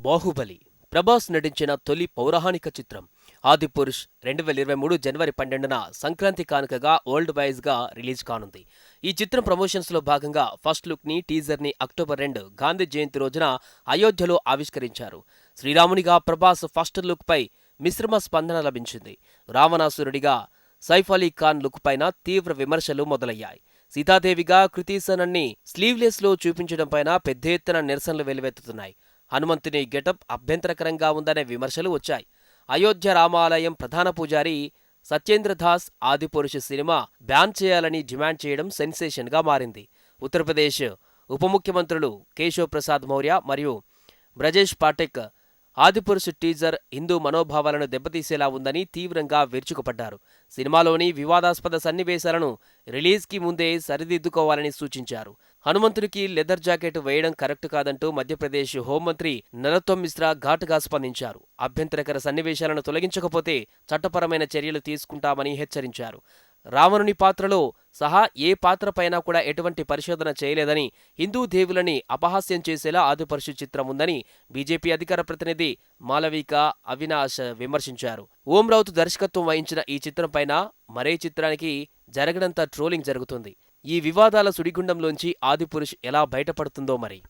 బాహుబలి ప్రభాస్ నటించిన తొలి పౌరాణిక చిత్రం. ఆదిపురుష్ రెండు వేల ఇరవై మూడు జనవరి పన్నెండున సంక్రాంతి కానుకగా వరల్డ్ వైజ్గా రిలీజ్ కానుంది. ఈ చిత్రం ప్రమోషన్స్లో భాగంగా ఫస్ట్ లుక్ని టీజర్ని అక్టోబర్ రెండు గాంధీ జయంతి రోజున అయోధ్యలో ఆవిష్కరించారు. శ్రీరామునిగా ప్రభాస్ ఫస్ట్ లుక్ పై మిశ్రమ స్పందన లభించింది. రావణాసురుడిగా సైఫ్ అలీ ఖాన్ లుక్ పైన తీవ్ర విమర్శలు మొదలయ్యాయి. సీతాదేవిగా కృతీసనన్ని స్లీవ్లెస్లో చూపించడం పైన పెద్ద ఎత్తున నిరసనలు వెలువెత్తుతున్నాయి. హనుమంతుని గెటప్ అభ్యంతరకరంగా ఉందనే విమర్శలు వచ్చాయి. అయోధ్య రామాలయం ప్రధాన పూజారి సత్యేంద్రదాస్ ఆదిపురుష సినిమా బ్యాన్ చేయాలని డిమాండ్ చేయడం సెన్సేషన్గా మారింది. ఉత్తరప్రదేశ్ ఉప ముఖ్యమంత్రులు కేశవ్ ప్రసాద్ మౌర్య మరియు బ్రజేష్ పాటిక్ ఆదిపురుషు టీజర్ హిందూ మనోభావాలను దెబ్బతీసేలా ఉందని తీవ్రంగా విరుచుకుపడ్డారు. సినిమాలోని వివాదాస్పద సన్నివేశాలను రిలీజ్కి ముందే సరిదిద్దుకోవాలని సూచించారు. హనుమంతుడికి లెదర్ జాకెట్ వేయడం కరెక్ట్ కాదంటూ మధ్యప్రదేశ్ హోంమంత్రి నరోత్తమ్ మిశ్రా ఘాటుగా స్పందించారు. అభ్యంతరకర సన్నివేశాలను తొలగించకపోతే చట్టపరమైన చర్యలు తీసుకుంటామని హెచ్చరించారు. రావణుని పాత్రలో సహా ఏ పాత్రపైనా కూడా ఎటువంటి పరిశోధన చేయలేదని హిందూ దేవులని అపహాస్యం చేసేలా ఆదిపరుషు చిత్రం ఉందని బీజేపీ అధికార ప్రతినిధి మాలవిక అవినాష్ విమర్శించారు. ఓం రౌత్ దర్శకత్వం వహించిన ఈ చిత్రంపైన మరే చిత్రానికి జరగడంత ట్రోలింగ్ జరుగుతుంది. ఈ వివాదాల సుడిగుండంలోంచి ఆదిపురుష్ ఎలా బయటపడుతుందో మరి.